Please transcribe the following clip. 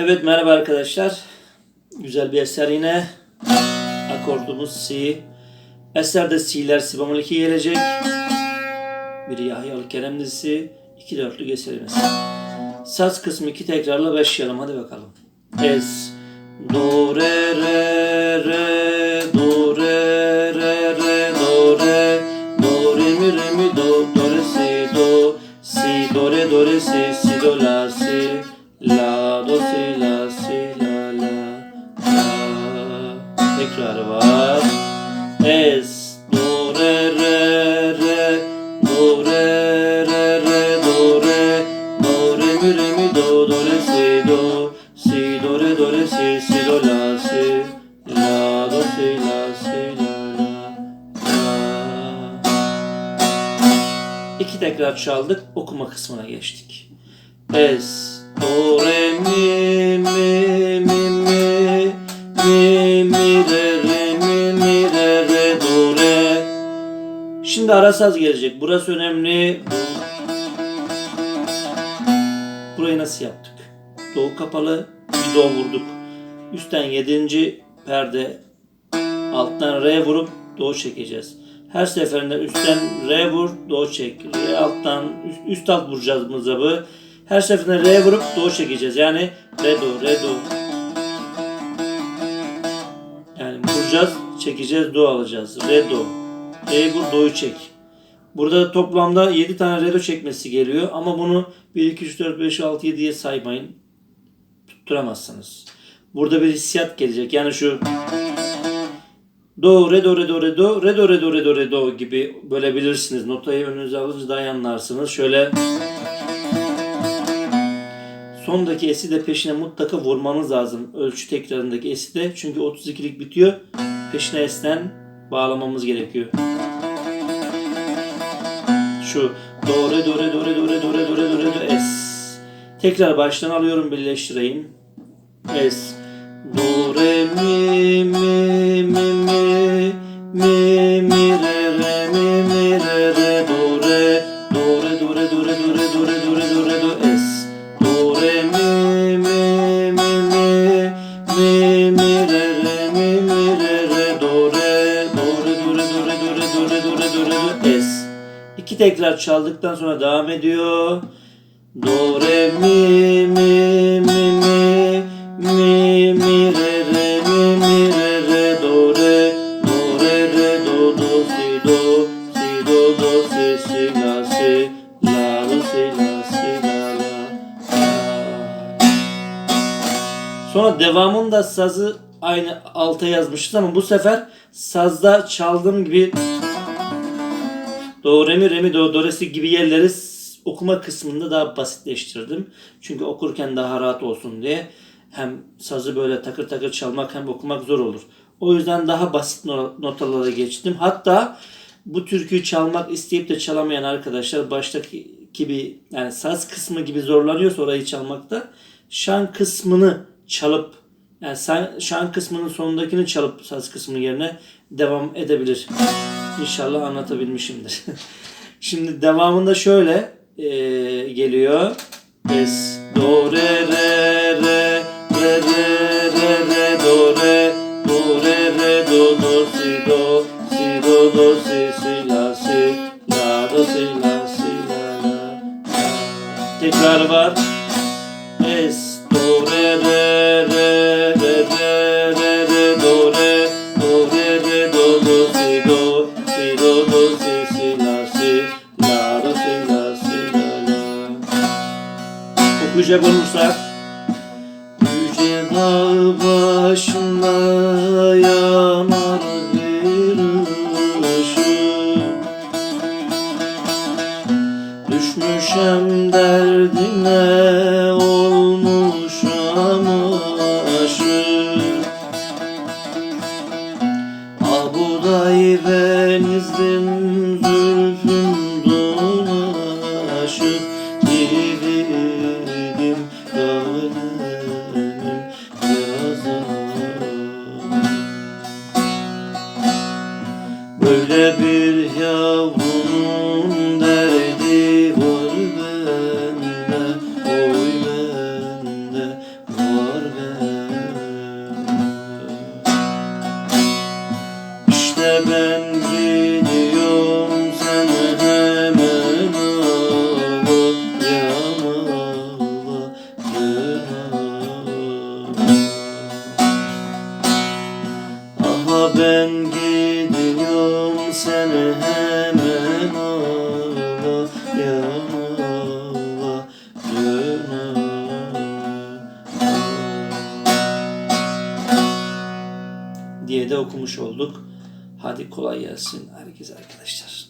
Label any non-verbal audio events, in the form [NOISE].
Evet merhaba arkadaşlar. Güzel bir eser yine. Akordumuz C. Eserde C'ler si bemol 2 gelecek. Bir Yahyalı Kerem dizisi. iki dörtlük eserimiz. Saz kısmı iki tekrarla başlayalım. Hadi bakalım. Es. Do re re tekrar var. Es do re re. Re do re re re do re do re mi re mi do do re si do. Si do re do re si si do la si. La do si la si la la la. İki tekrar çaldık okuma kısmına geçtik. Es do re mi mi mi mi. Mi mi re Şimdi ara saz gelecek. Burası önemli. Burayı nasıl yaptık? Do kapalı, bir do vurduk. Üstten 7. perde, alttan re vurup do çekeceğiz. Her seferinde üstten re vur, do çek. Re alttan üst, üst alt vuracağız mızrabı. Her seferinde re vurup do çekeceğiz. Yani re do, re do. Yani vuracağız, çekeceğiz, do alacağız. Re do. Re vur, do'yu çek. Burada toplamda 7 tane re do çekmesi geliyor ama bunu 1, 2, 3, 4, 5, 6, 7'ye saymayın. Tutturamazsınız. Burada bir hissiyat gelecek. Yani şu do, re, do, re, do, re, do, re, do, re, do, re, do, re, do gibi bölebilirsiniz. Notayı önünüze alınca daha iyi anlarsınız. Şöyle sondaki esi de peşine mutlaka vurmanız lazım. Ölçü tekrarındaki esi de. Çünkü 32'lik bitiyor. Peşine esten bağlamamız gerekiyor. Şu do, re, do, re, do, re, do, re, do, re, do, re, do, re, do, es. Tekrar baştan alıyorum birleştireyim. Es. Do, re, mi, mi, mi, mi, mi, mi, re, re, mi, mi, re, re, do, re, do, re, do, re, do, re, do, re, do, re, do, re, do, re, do, es. Do, re, mi, mi, mi, mi, mi, mi, re, re, mi, mi, re, re, do, re, do, re, do, re, do, re, do, re, do, re, do, re, do, es. İki tekrar çaldıktan sonra devam ediyor. Do, re, mi, mi, mi, mi, mi, mi, re, re, mi, mi, re, re, do, re, do, re, re, do, do, si, do, si, do, do, si, si, la, si, la, do, si, la, si, la, la, la. Sonra devamında sazı aynı alta yazmışız ama bu sefer sazda çaldığım gibi do, re, mi, re, mi, do, do, re, si gibi yerleri okuma kısmında daha basitleştirdim. Çünkü okurken daha rahat olsun diye. Hem sazı böyle takır takır çalmak hem okumak zor olur. O yüzden daha basit no- notalara geçtim. Hatta bu türküyü çalmak isteyip de çalamayan arkadaşlar baştaki gibi yani saz kısmı gibi zorlanıyorsa orayı çalmakta şan kısmını çalıp yani şan kısmının sonundakini çalıp saz kısmı yerine devam edebilir. İnşallah anlatabilmişimdir. [LAUGHS] Şimdi devamında şöyle eee, geliyor. Es, do, re, re, re, re, re, re, re, do, re, do, re, re, do, do, si, do, si, do, do, si, si, la, si, la, do, si, la, si, la, la. Tekrar var. Okuyacak olursak Yüce dağ başında yanar bir ışık. Düşmüşem derdine olmuşam aşık. Abuday benizdim zülfüm was a ben gidiyorum seni hemen ağla yanıla diye de okumuş olduk. Hadi kolay gelsin herkese arkadaşlar.